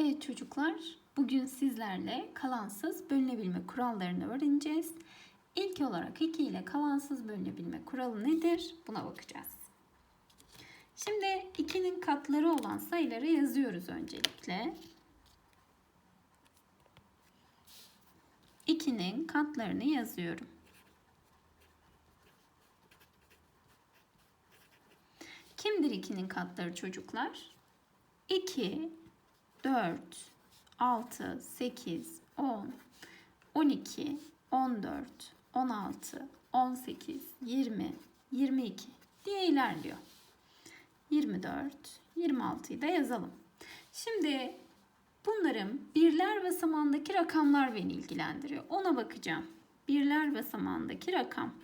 Evet çocuklar, bugün sizlerle kalansız bölünebilme kurallarını öğreneceğiz. İlk olarak 2 ile kalansız bölünebilme kuralı nedir? Buna bakacağız. Şimdi 2'nin katları olan sayıları yazıyoruz öncelikle. 2'nin katlarını yazıyorum. Kimdir 2'nin katları çocuklar? 2, 4, 6, 8, 10, 12, 14, 16, 18, 20, 22 diye ilerliyor. 24, 26'yı da yazalım. Şimdi bunların birler basamağındaki rakamlar beni ilgilendiriyor. Ona bakacağım. Birler basamağındaki rakam.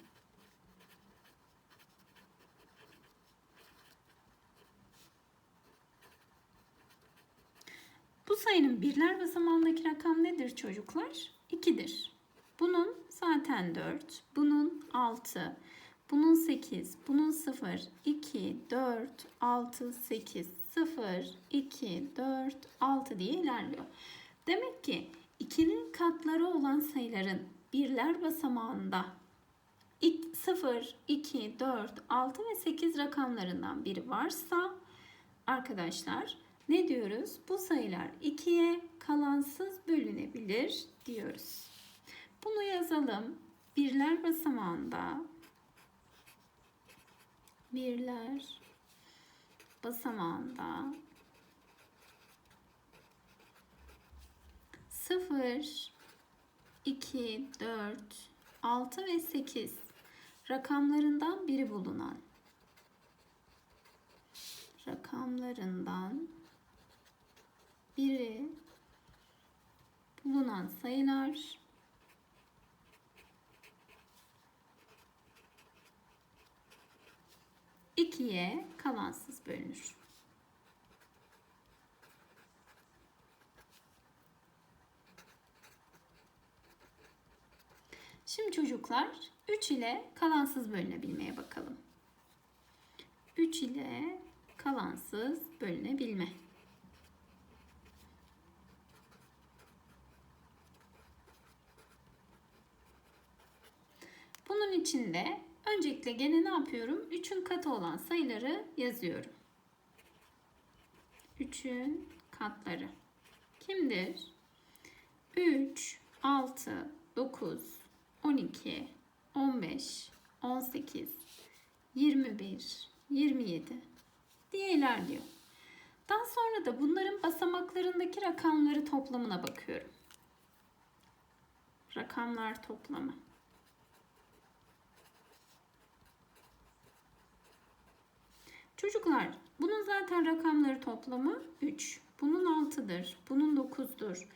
Sayının birler basamağındaki rakam nedir çocuklar? 2'dir. Bunun zaten 4, bunun 6, bunun 8, bunun 0, 2, 4, 6, 8, 0, 2, 4, 6 diye ilerliyor. Demek ki 2'nin katları olan sayıların birler basamağında 0, 2, 4, 6 ve 8 rakamlarından biri varsa arkadaşlar ne diyoruz? Bu sayılar 2'ye kalansız bölünebilir diyoruz. Bunu yazalım. Birler basamağında birler basamağında 0 2 4 6 ve 8 rakamlarından biri bulunan rakamlarından biri bulunan sayılar ikiye kalansız bölünür. Şimdi çocuklar 3 ile kalansız bölünebilmeye bakalım. 3 ile kalansız bölünebilme. Bunun içinde öncelikle gene ne yapıyorum? 3'ün katı olan sayıları yazıyorum. 3'ün katları. Kimdir? 3, 6, 9, 12, 15, 18, 21, 27 diye ilerliyor. Daha sonra da bunların basamaklarındaki rakamları toplamına bakıyorum. Rakamlar toplamı. Çocuklar bunun zaten rakamları toplamı 3. Bunun 6'dır. Bunun 9'dur.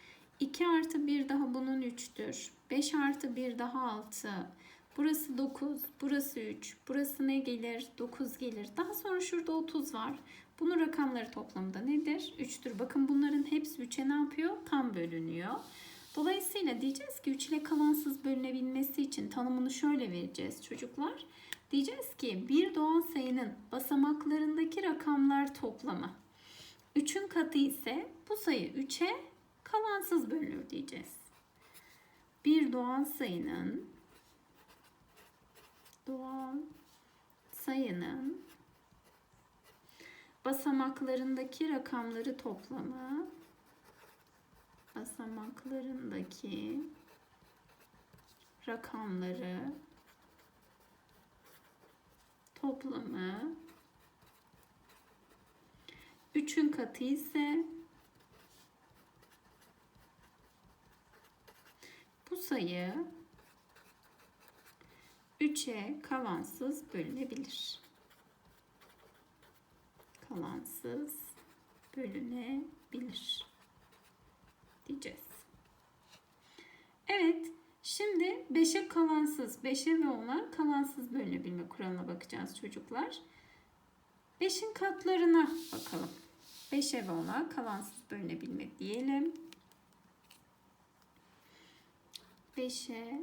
2 artı 1 daha bunun 3'tür. 5 artı 1 daha 6. Burası 9, burası 3. Burası ne gelir? 9 gelir. Daha sonra şurada 30 var. Bunun rakamları toplamı da nedir? 3'tür. Bakın bunların hepsi 3'e ne yapıyor? Tam bölünüyor. Dolayısıyla diyeceğiz ki 3 ile kalansız bölünebilmesi için tanımını şöyle vereceğiz çocuklar. Diyeceğiz ki bir doğal sayının basamaklarındaki rakamlar toplamı 3'ün katı ise bu sayı 3'e kalansız bölünür diyeceğiz. Bir doğal sayının doğal sayının basamaklarındaki rakamları toplamı basamaklarındaki rakamları toplamı 3'ün katı ise bu sayı 3'e kalansız bölünebilir. Kalansız bölünebilir diyeceğiz. Evet, şimdi 5'e kalansız, 5'e ve olan kalansız bölünebilme kuralına bakacağız çocuklar. 5'in katlarına bakalım. 5'e ve ona kalansız bölünebilmek diyelim. 5'e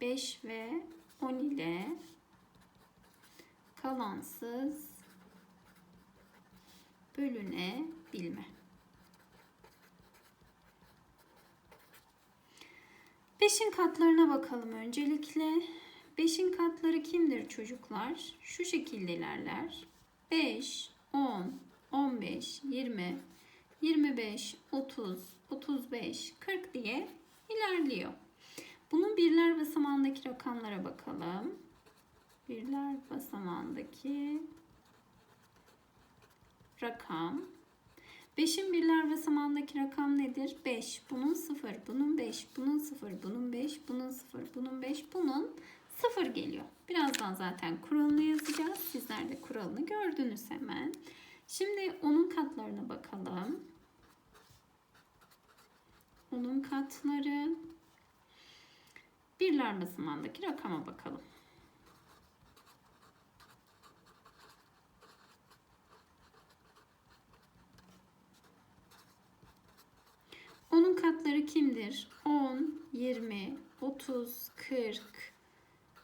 5 ve 10 ile kalansız bölünebilme. 5'in katlarına bakalım öncelikle. 5'in katları kimdir çocuklar? Şu şekilde ilerler. 5, 10, 15, 20, 25, 30, 35, 40 diye ilerliyor. Bunun birler basamağındaki rakamlara bakalım. Birler basamağındaki rakam 5'in birler basamağındaki rakam nedir? 5. Bunun 0, bunun 5, bunun 0, bunun 5, bunun 0, bunun 5, bunun 0 geliyor. Birazdan zaten kuralını yazacağız. Sizler de kuralını gördünüz hemen. Şimdi onun katlarına bakalım. Onun katları. Birler basamağındaki rakama bakalım. Onun katları kimdir? 10, 20, 30, 40,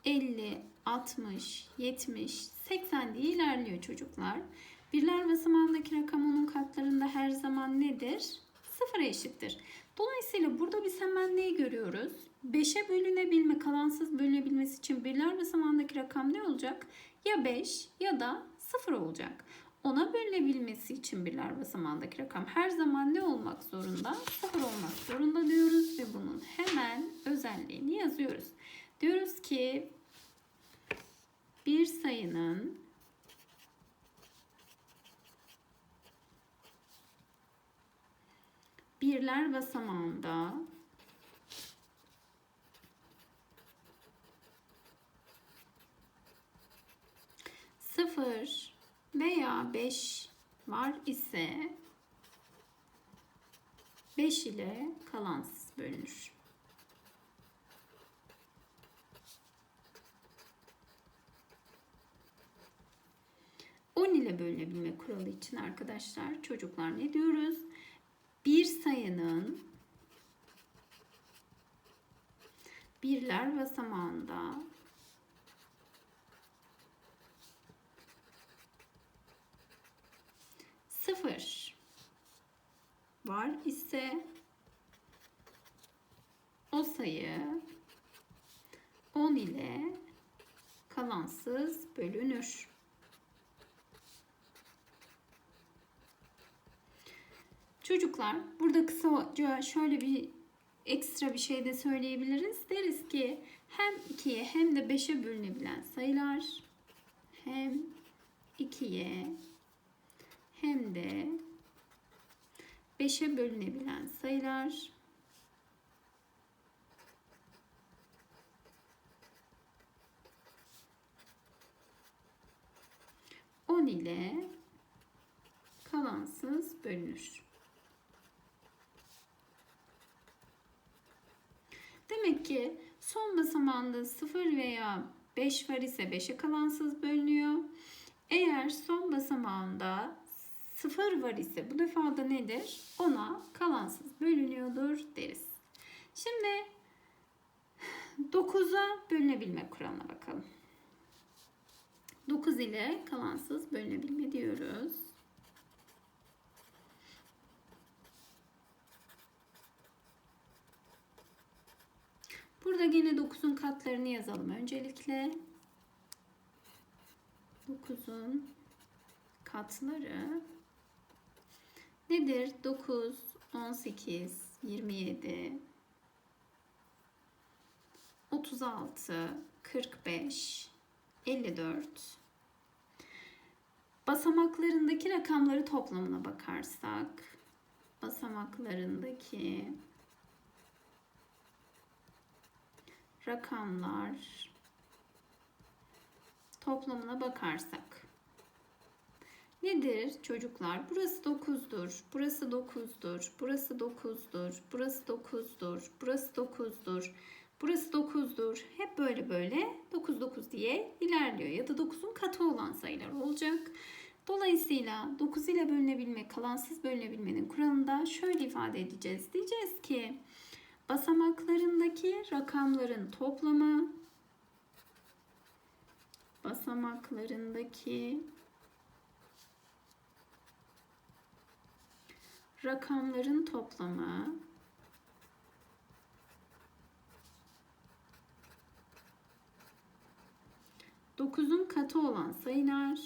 50, 60, 70, 80 diye ilerliyor çocuklar. Birler basamağındaki rakam onun katlarında her zaman nedir? Sıfıra eşittir. Dolayısıyla burada biz hemen neyi görüyoruz? 5'e bölünebilme, kalansız bölünebilmesi için birler basamağındaki rakam ne olacak? Ya 5 ya da 0 olacak. Ona bölünebilmesi için birler basamağındaki rakam her zaman ne olmak zorunda? 0 olmak zorunda diyoruz ve bunun hemen özelliğini yazıyoruz. Diyoruz ki bir sayının birler basamağında sıfır veya beş var ise 5 ile kalansız bölünür. İle bölünebilme kuralı için arkadaşlar çocuklar ne diyoruz? Bir sayının birler basamağında sıfır var ise o sayı 10 ile kalansız bölünür. Çocuklar burada kısaca şöyle bir ekstra bir şey de söyleyebiliriz. Deriz ki hem 2'ye hem de 5'e bölünebilen sayılar hem 2'ye hem de 5'e bölünebilen sayılar on ile kalansız bölünür. Demek ki son basamağında 0 veya 5 var ise 5'e kalansız bölünüyor. Eğer son basamağında 0 var ise bu defa da nedir? Ona kalansız bölünüyordur deriz. Şimdi 9'a bölünebilme kuralına bakalım. 9 ile kalansız bölünebilme diyoruz. Burada gene 9'un katlarını yazalım öncelikle. 9'un katları nedir? 9, 18, 27, 36, 45, 54. Basamaklarındaki rakamları toplamına bakarsak basamaklarındaki rakamlar toplamına bakarsak nedir çocuklar? Burası 9'dur. Burası 9'dur. Burası 9'dur. Burası 9'dur. Burası 9'dur. Burası 9'dur. Hep böyle böyle 9 9 diye ilerliyor ya da 9'un katı olan sayılar olacak. Dolayısıyla 9 ile bölünebilme, kalansız bölünebilmenin kuralında şöyle ifade edeceğiz. Diyeceğiz ki basamaklarındaki rakamların toplamı basamaklarındaki rakamların toplamı dokuzun katı olan sayılar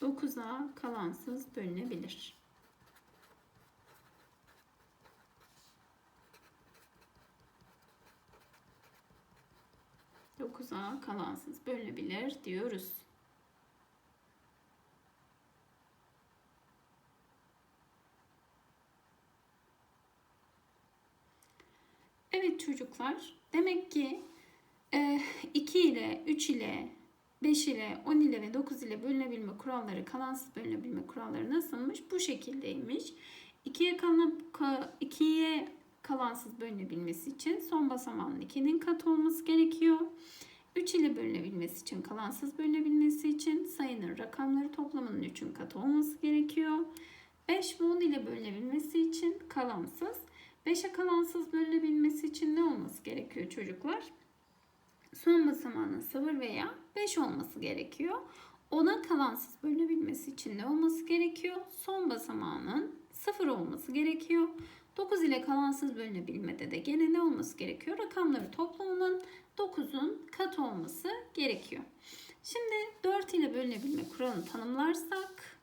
dokuza kalansız bölünebilir. Dokuza kalansız bölünebilir diyoruz. Evet çocuklar, demek ki 2 e, ile, 3 ile, 5 ile, 10 ile ve 9 ile bölünebilme kuralları, kalansız bölünebilme kuralları nasılmış? Bu şekildeymiş. 2'ye kalan 2'ye kalansız bölünebilmesi için son basamağın 2'nin katı olması gerekiyor. 3 ile bölünebilmesi için, kalansız bölünebilmesi için sayının rakamları toplamının 3'ün katı olması gerekiyor. 5 ve 10 ile bölünebilmesi için kalansız, 5'e kalansız bölünebilmesi için ne olması gerekiyor çocuklar? Son basamağının 0 veya 5 olması gerekiyor. 10'a kalansız bölünebilmesi için ne olması gerekiyor? Son basamağının 0 olması gerekiyor. 9 ile kalansız bölünebilmede de gene ne olması gerekiyor? Rakamları toplamının 9'un kat olması gerekiyor. Şimdi 4 ile bölünebilme kuralını tanımlarsak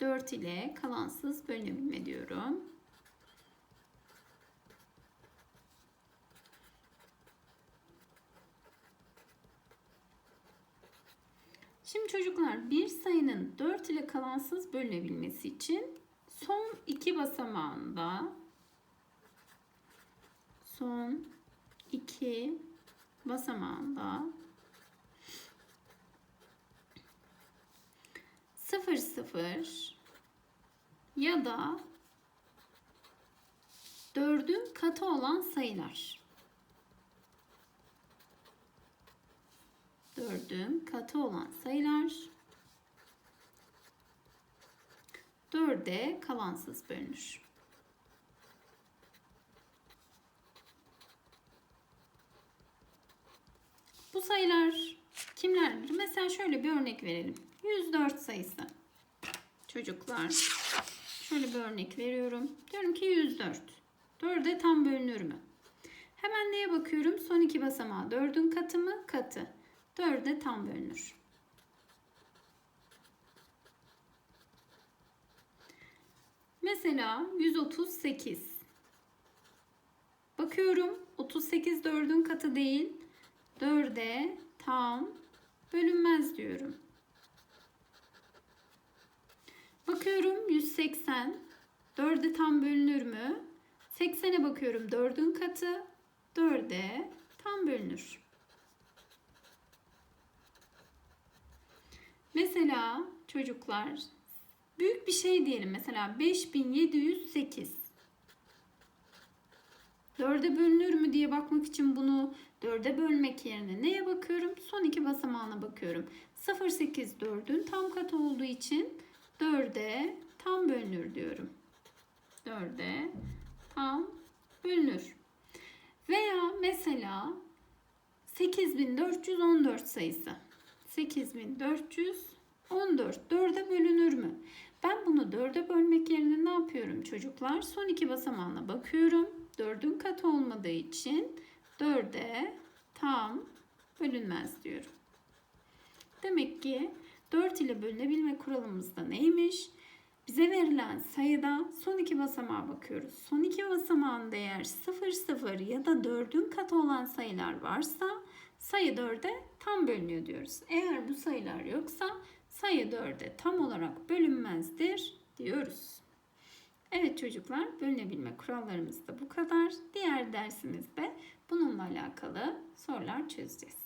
4 ile kalansız bölünebilme diyorum. Şimdi çocuklar bir sayının 4 ile kalansız bölünebilmesi için son iki basamağında son iki basamağında 0 0 ya da 4'ün katı olan sayılar. 4'ün katı olan sayılar 4'e kalansız bölünür. Bu sayılar kimlerdir? Mesela şöyle bir örnek verelim. 104 sayısı. Çocuklar. Şöyle bir örnek veriyorum. Diyorum ki 104. 4'e tam bölünür mü? Hemen neye bakıyorum? Son iki basamağı. 4'ün katı mı? Katı. 4'e tam bölünür. Mesela 138. Bakıyorum 38 4'ün katı değil. 4'e tam bölünmez diyorum. Bakıyorum 180. 4'e tam bölünür mü? 80'e bakıyorum 4'ün katı. 4'e tam bölünür. Mesela çocuklar büyük bir şey diyelim. Mesela 5708. 4'e bölünür mü diye bakmak için bunu 4'e bölmek yerine neye bakıyorum? Son iki basamağına bakıyorum. 0,8 4'ün tam katı olduğu için 4'e tam bölünür diyorum. 4'e tam bölünür. Veya mesela 8414 sayısı. 8414 4'e bölünür mü? Ben bunu 4'e bölmek yerine ne yapıyorum çocuklar? Son iki basamağına bakıyorum. 4'ün katı olmadığı için 4'e tam bölünmez diyorum. Demek ki 4 ile bölünebilme kuralımız da neymiş? Bize verilen sayıda son iki basamağa bakıyoruz. Son iki basamağın değer 0, 0 ya da 4'ün katı olan sayılar varsa sayı 4'e tam bölünüyor diyoruz. Eğer bu sayılar yoksa sayı 4'e tam olarak bölünmezdir diyoruz. Evet çocuklar bölünebilme kurallarımız da bu kadar. Diğer dersimizde bununla alakalı sorular çözeceğiz.